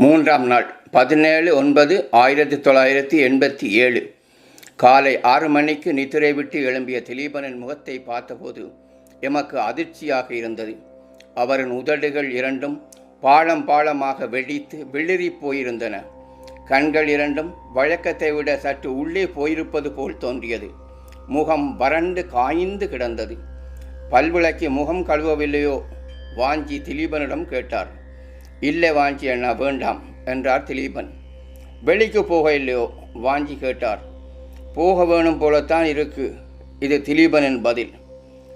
மூன்றாம் நாள் பதினேழு ஒன்பது ஆயிரத்தி தொள்ளாயிரத்தி எண்பத்தி ஏழு. காலை ஆறு மணிக்கு நித்திரை விட்டு எழும்பிய திலீபனின் முகத்தை பார்த்தபோது எமக்கு அதிர்ச்சியாக இருந்தது. அவரின் உதடுகள் இரண்டும் பாழம் பாளமாக வெடித்து வெளிரி போயிருந்தன. கண்கள் இரண்டும் வழக்கத்தை விட சற்று உள்ளே போயிருப்பது போல் தோன்றியது. முகம் வறண்டு காய்ந்து கிடந்தது. பல்விளக்கி முகம் கழுவவில்லையோ? வாஞ்சி திலீபனிடம் கேட்டார். இல்லை வாஞ்சி அண்ணா வேண்டாம் என்றார் திலீபன். வெளிக்கு போக இல்லையோ? வாஞ்சி கேட்டார். போக வேணும் போலத்தான் இருக்கு இது திலீபனின் பதில்.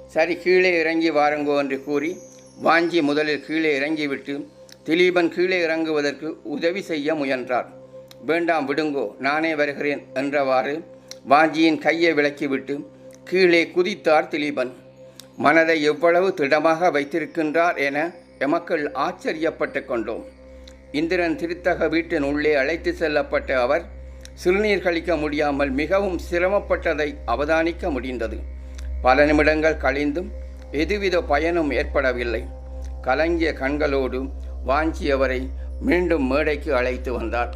சரி கீழே இறங்கி வாருங்கோ என்று கூறி வாஞ்சி முதலில் கீழே இறங்கிவிட்டு திலீபன் கீழே இறங்குவதற்கு உதவி செய்ய முயன்றார். வேண்டாம் விடுங்கோ நானே வருகிறேன் என்றவாறு வாஞ்சியின் கையை விலக்கிவிட்டு கீழே குதித்தார் திலீபன். மனதை எவ்வளவு திடமாக வைத்திருக்கின்றார் என எமக்கள் ஆச்சரியப்பட்டு கொண்டோம். இந்திரன் திருத்தக வீட்டின் உள்ளே அழைத்து செல்லப்பட்ட அவர் சிறுநீர் கழிக்க முடியாமல் மிகவும் சிரமப்பட்டதை அவதானிக்க முடிந்தது. பல நிமிடங்கள் கழிந்தும் எதுவித பயனும் ஏற்படவில்லை. கலங்கிய கண்களோடு வாஞ்சியவரை மீண்டும் மேடைக்கு அழைத்து வந்தார்.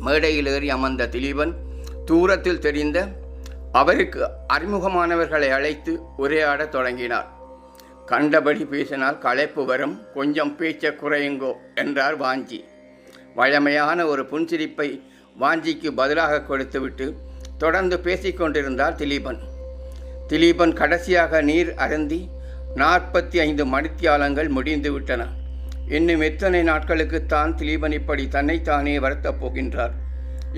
மேடையில் ஏறி அமர்ந்த திலீபன் தூரத்தில் தெரிந்த அவருக்கு அறிமுகமானவர்களை அழைத்து உரையாடத் தொடங்கினார். கண்டபடி பேசினால் களைப்பு வரும். கொஞ்சம் பேச்ச குறையுங்கோ என்றார் வாஞ்சி. வழமையான ஒரு புன்சிரிப்பை வாஞ்சிக்கு பதிலாக கொடுத்துவிட்டு தொடர்ந்து பேசிக்கொண்டிருந்தார் திலீபன். திலீபன் கடைசியாக நீர் அருந்தி நாற்பத்தி ஐந்து மணித்தியாலங்கள் முடிந்து விட்டன. இன்னும் எத்தனை நாட்களுக்குத்தான் திலீபன் இப்படி தன்னைத்தானே வருத்தப் போகின்றார்.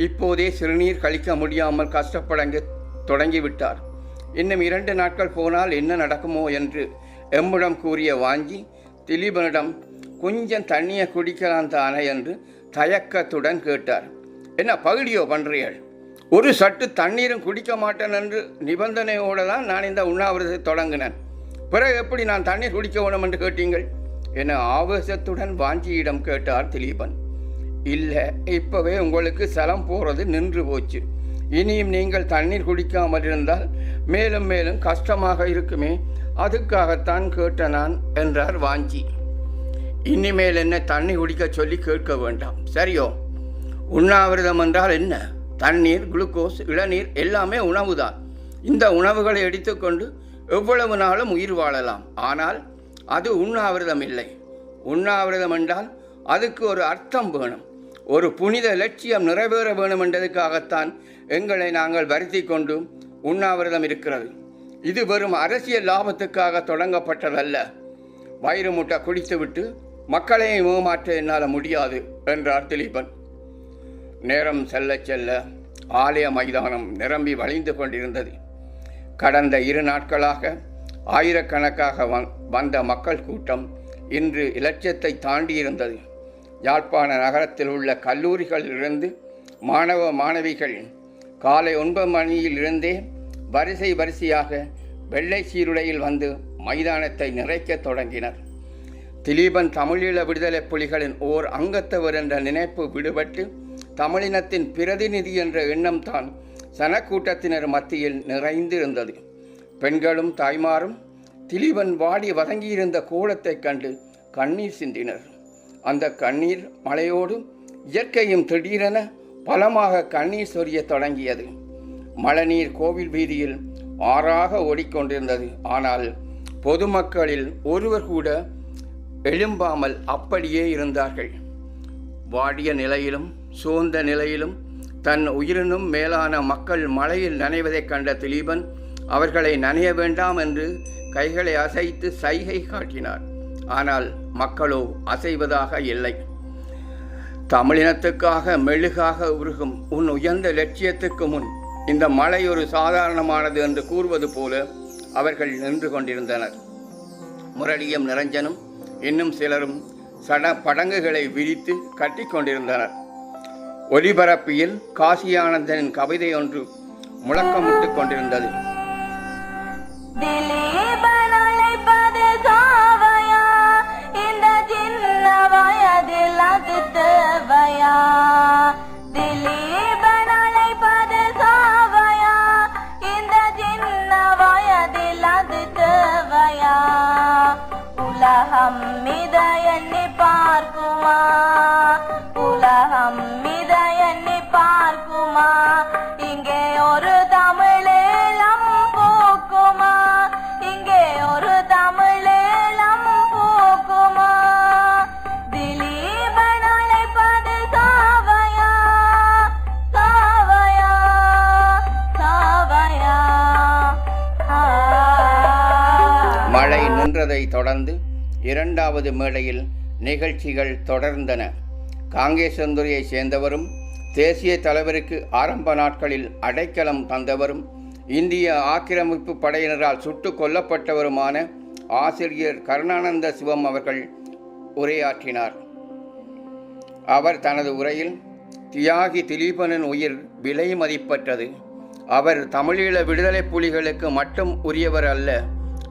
இப்போதே சிறுநீர் கழிக்க முடியாமல் கஷ்டப்படங்க தொடங்கிவிட்டார் இன்னும் இரண்டு நாட்கள் போனால் என்ன நடக்குமோ என்று எம்முடம் கூறிய வாஞ்சி திலீபனிடம் கொஞ்சம் தண்ணியை குடிக்கலாம் தானே என்று தயக்கத்துடன் கேட்டார். என்ன பகுடியோ பண்றீர்கள் ஒரு சட்டு தண்ணீரும் குடிக்க மாட்டேன் என்று நிபந்தனையோடு தான் நான் இந்த உண்ணாவிரதத்தை தொடங்கினேன். பிறகு எப்படி நான் தண்ணீர் குடிக்க வேணும் என்று கேட்டீங்கள் என ஆவேசத்துடன் வாஞ்சியிடம் கேட்டார் திலீபன். இல்லை இப்போவே உங்களுக்கு சலம் போகிறது நின்று போச்சு. இனியும் நீங்கள் தண்ணீர் குடிக்காமல் இருந்தால் மேலும் மேலும் கஷ்டமாக இருக்குமே அதுக்காகத்தான் கேட்ட நான் என்றார் வாஞ்சி. இனிமேல் என்ன தண்ணி குடிக்க சொல்லி கேட்க வேண்டாம். சரியோ? உண்ணாவிரதம் என்றால் என்ன? தண்ணீர் குளுக்கோஸ் இளநீர் எல்லாமே உணவுதான். இந்த உணவுகளை எடுத்துக்கொண்டு எவ்வளவு நாளும் உயிர் வாழலாம். ஆனால் அது உண்ணாவிரதம் இல்லை. உண்ணாவிரதம் என்றால் அதுக்கு ஒரு அர்த்தம் வேணும். ஒரு புனித லட்சியம் நிறைவேற வேணும் என்றதுக்காகத்தான் எங்களை நாங்கள் வருத்தி கொண்டு உண்ணாவிரதம் இருக்கிறது. இது வெறும் அரசியல் லாபத்துக்காக தொடங்கப்பட்டதல்ல. வயிறு முட்டை குடித்துவிட்டு மக்களையும் ஏமாற்ற என்னால் முடியாது என்றார் திலீபன். நேரம் செல்ல செல்ல ஆலய மைதானம் நிரம்பி வழிந்து கொண்டிருந்தது. கடந்த இரு நாட்களாக ஆயிரக்கணக்காக வந்த மக்கள் கூட்டம் இன்று இலட்சியத்தை தாண்டியிருந்தது. யாழ்ப்பாண நகரத்தில் உள்ள கல்லூரிகளிலிருந்து மாணவ மாணவிகள் காலை ஒன்பது மணியிலிருந்தே வரிசை வரிசையாக வெள்ளை சீருடையில் வந்து மைதானத்தை நிறைக்க தொடங்கினர். திலீபன் தமிழீழ விடுதலை புலிகளின் ஓர் அங்கத்தவர் என்ற நினைப்பு விடுபட்டு தமிழினத்தின் பிரதிநிதி என்ற எண்ணம் தான் சனக்கூட்டத்தினர் மத்தியில் நிறைந்திருந்தது. பெண்களும் தாய்மாரும் திலீபன் வாடி வதங்கியிருந்த கோலத்தைக் கண்டு கண்ணீர் சிந்தினர். அந்த கண்ணீர் மழையோடு இயற்கையும் திடீரென பலமாக கண்ணீர் சொரிய தொடங்கியது. மழைநீர் கோவில் வீதியில் ஆறாக ஓடிக்கொண்டிருந்தது. ஆனால் பொதுமக்களில் ஒருவர் கூட எழும்பாமல் அப்படியே இருந்தார்கள். வாடிய நிலையிலும் சோர்ந்த நிலையிலும் தன் உயிரினும் மேலான மக்கள் மழையில் நனைவதைக் கண்ட திலீபன் அவர்களை நனைய வேண்டாம் என்று கைகளை அசைத்து சைகை காட்டினார். ஆனால் மக்களோ அசைவதாக இல்லை. தமிழினத்துக்காக மெழுகாக உருகும் உன் உயர்ந்த லட்சியத்துக்கு முன் இந்த மலை ஒரு சாதாரணமானது என்று கூறுவது போல அவர்கள் நின்று கொண்டிருந்தனர். முரளியும் நிரஞ்சனும் இன்னும் சிலரும் சட படங்குகளை விரித்து கட்டி கொண்டிருந்தனர். ஒலிபரப்பியில் காசியானந்தனின் கவிதை ஒன்று முழக்கமிட்டு கொண்டிருந்தது. மழை நின்றதை தொடர்ந்து இரண்டாவது மேடையில் நிகழ்ச்சிகள் தொடர்ந்தன. காங்கேசந்துறையைச் சேர்ந்தவரும் தேசிய தலைவருக்கு ஆரம்ப நாட்களில் அடைக்கலம் தந்தவரும் இந்திய ஆக்கிரமிப்பு படையினரால் சுட்டுக் கொல்லப்பட்டவருமான ஆசிரியர் கருணானந்த சிவம் அவர்கள் உரையாற்றினார். அவர் தனது உரையில் தியாகி திலீபனின் உயிர் விலை மதிப்பற்றது. அவர் தமிழீழ விடுதலை புலிகளுக்கு மட்டும் உரியவர் அல்ல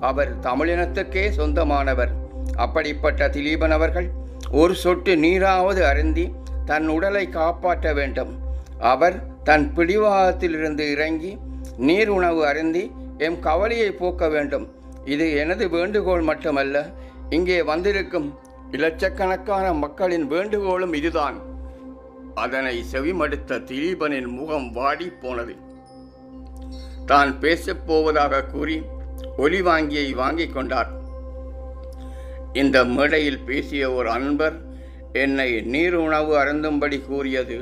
அவர் தமிழினத்துக்கே சொந்தமானவர். அப்படிப்பட்ட திலீபன் அவர்கள் ஒரு சொட்டு நீராவது அருந்தி தன் உடலை காப்பாற்ற வேண்டும். அவர் தன் பிடிவாதத்திலிருந்து இறங்கி நீர் உணவு அருந்தி எம் கவலையை போக்க வேண்டும். இது எனது வேண்டுகோள் மட்டுமல்ல இங்கே வந்திருக்கும் இலட்சக்கணக்கான மக்களின் வேண்டுகோளும் இதுதான். அதனை செவிமடுத்த திலீபனின் முகம் வாடி போனது. தான் பேசப் போவதாக கூறி ஒலி வாங்கியை வாங்கி கொண்டார். இந்த மேடையில் பேசிய ஒரு அன்பர் என்னை நீர் உணவு அருந்தும்படி கூறியது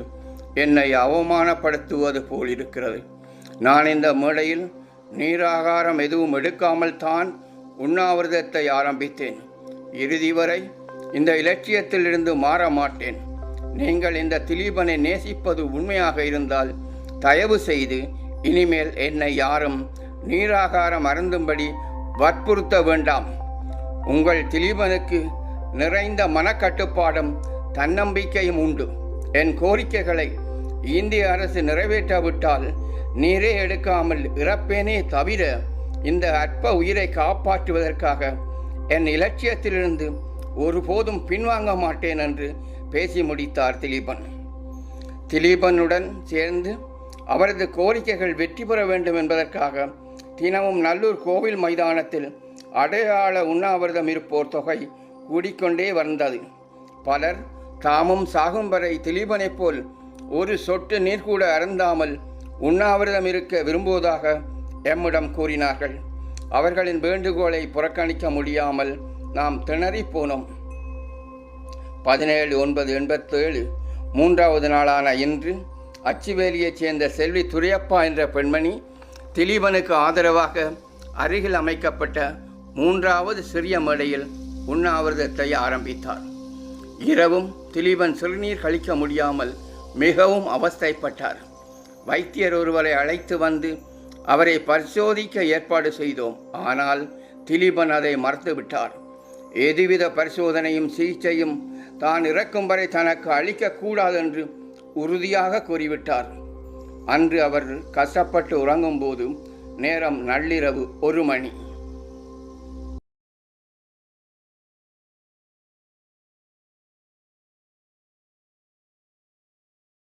என்னை அவமானப்படுத்துவது போல் இருக்கிறது நான் இந்த மேடையில் நீராகாரம் எதுவும் எடுக்காமல் தான் உண்ணாவிரதத்தை ஆரம்பித்தேன். இறுதி வரை இந்த இலட்சியத்திலிருந்து மாற மாட்டேன். நீங்கள் இந்த திலீபனை நேசிப்பது உண்மையாக இருந்தால் தயவு செய்து இனிமேல் என்னை யாரும் நீராகாரம் அருந்தும்படி வற்புறுத்த வேண்டாம். உங்கள் திலீபனுக்கு நிறைந்த மனக்கட்டுப்பாடும் தன்னம்பிக்கையும் உண்டு. என் கோரிக்கைகளை இந்திய அரசு நிறைவேற்றாவிட்டால் நீரே எடுக்காமல் இறப்பேனே தவிர இந்த அற்ப உயிரை காப்பாற்றுவதற்காக என் இலட்சியத்திலிருந்து ஒருபோதும் பின்வாங்க மாட்டேன் என்று பேசி முடித்தார் திலீபன். திலீபனுடன் சேர்ந்து அவரது கோரிக்கைகள் வெற்றி பெற வேண்டும் என்பதற்காக தினமும் நல்லூர் கோவில் மைதானத்தில் அடையாள உண்ணாவிரதம் இருப்போர் தொகை கூடிக்கொண்டே வந்தது. பலர் தாமும் சாகும் வரை திலீபனைப் போல் ஒரு சொட்டு நீர் கூட அருந்தாமல் உண்ணாவிரதம் இருக்க விரும்புவதாக எம்மிடம் கூறினார்கள். அவர்களின் வேண்டுகோளை புறக்கணிக்க முடியாமல் நாம் திணறிப் போனோம். பதினேழு ஒன்பது எண்பத்தேழு மூன்றாவது நாளான இன்று அச்சுவேலியைச் சேர்ந்த செல்வி துரையப்பா என்ற பெண்மணி திலீபனுக்கு ஆதரவாக அருகில் அமைக்கப்பட்ட மூன்றாவது சிறிய மேடையில் உண்ணாவிரதத்தை ஆரம்பித்தார். இரவும் திலீபன் சிறுநீர் கழிக்க முடியாமல் மிகவும் அவஸ்தைப்பட்டார். வைத்தியர் ஒருவரை அழைத்து வந்து அவரை பரிசோதிக்க ஏற்பாடு செய்தோம். ஆனால் திலீபன் அதை மறுத்துவிட்டார் எதுவித பரிசோதனையும் சிகிச்சையும் தான் இறக்கும் வரை தனக்கு அளிக்கக்கூடாது என்று உறுதியாக கூறிவிட்டார். அன்று அவர் கஷ்டப்பட்டு உறங்கும் போதும் நேரம் நள்ளிரவு ஒரு மணி.